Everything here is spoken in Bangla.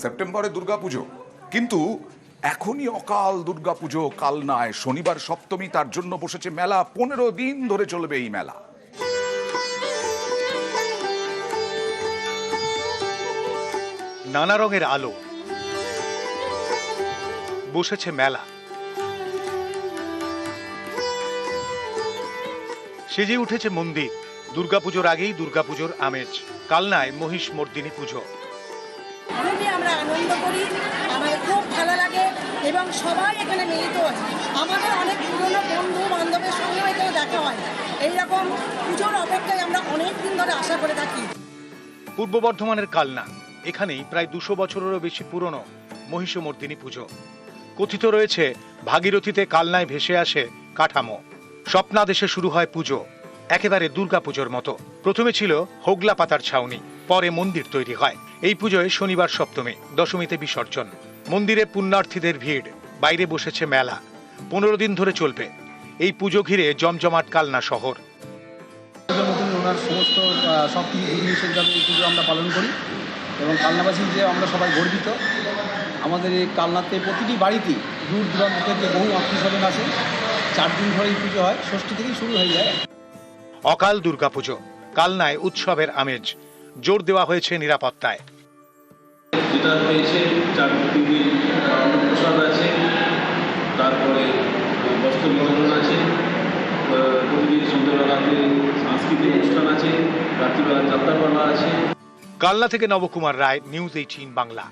সেপ্টেম্বরে দুর্গাপুজো। কিন্তু এখনই অকাল দুর্গাপুজো, কাল নয়, শনিবার সপ্তমী, তার জন্য বসেছে মেলা। পনেরো দিন ধরে চলবে এই মেলা। নানা রঙের আলো বসেছে মেলা। সেজে উঠেছে মন্দির। দুর্গাপুজোর আগেই দুর্গাপুজোর আমেজ। কালনায় মহিষ মর্দিনী পুজো। আমরা আনন্দ করি, আমাদের খুব ভালো লাগে এবং সবাই এখানে মিলিত আছে। আমাদের অনেক পুরনো বন্ধু বান্ধবের সঙ্গেও এখানে দেখা হয়। এইরকম পুজোর অপেক্ষায় আমরা অনেক দিন ধরে আশা করে থাকি। পূর্ব বর্ধমানের কালনা, এখানেই প্রায় দুশো বছরেরও বেশি পুরনো মহিষমর্দিনী পুজো। কথিত রয়েছে, ভাগীরথীতে কালনায় ভেসে আসে কাঠামো। স্বপ্নাদেশে শুরু হয় পুজো। একেবারে দুর্গা পুজোর মতো। প্রথমে ছিল হোগলা পাতার ছাউনি, পরে মন্দির তৈরি হয়। এই পুজোয় শনিবার সপ্তমী, দশমীতে বিসর্জন। মন্দিরে পুণ্যার্থীদের ভিড়, বাইরে বসেছে মেলা। পনেরো দিন ধরে চলবে। এই পুজো ঘিরে জমজমাট কালনা শহর। ওনার সমস্ত সব এই পুজো আমরা পালন করি এবং কালনাবাসী যে আমরা সবাই গর্বিত, আমাদের এই কালনাতে প্রতিটি বাড়িতেই দূর দূরান্ত থেকে বহু আত্মীয় স্বজন আসে। চার দিন ধরে এই পুজো হয়, ষষ্ঠী থেকেই শুরু হয়ে যায়। অকাল দুর্গাপুজো কালনায় উৎসবের আমেজ। জোর দেওয়া হয়েছে নিরাপত্তায়। যেটা হয়েছে অন্নপ্রসাদ আছে তারপরে বস্ত্র বিতরণ আছে প্রতিদিন সন্ধ্যাবেলাতে সাংস্কৃতিক অনুষ্ঠান আছে রাত্রিবেলা যাত্রাপালা আছে। কালনা থেকে নবকুমার রায় নিউজ এইটিন বাংলা।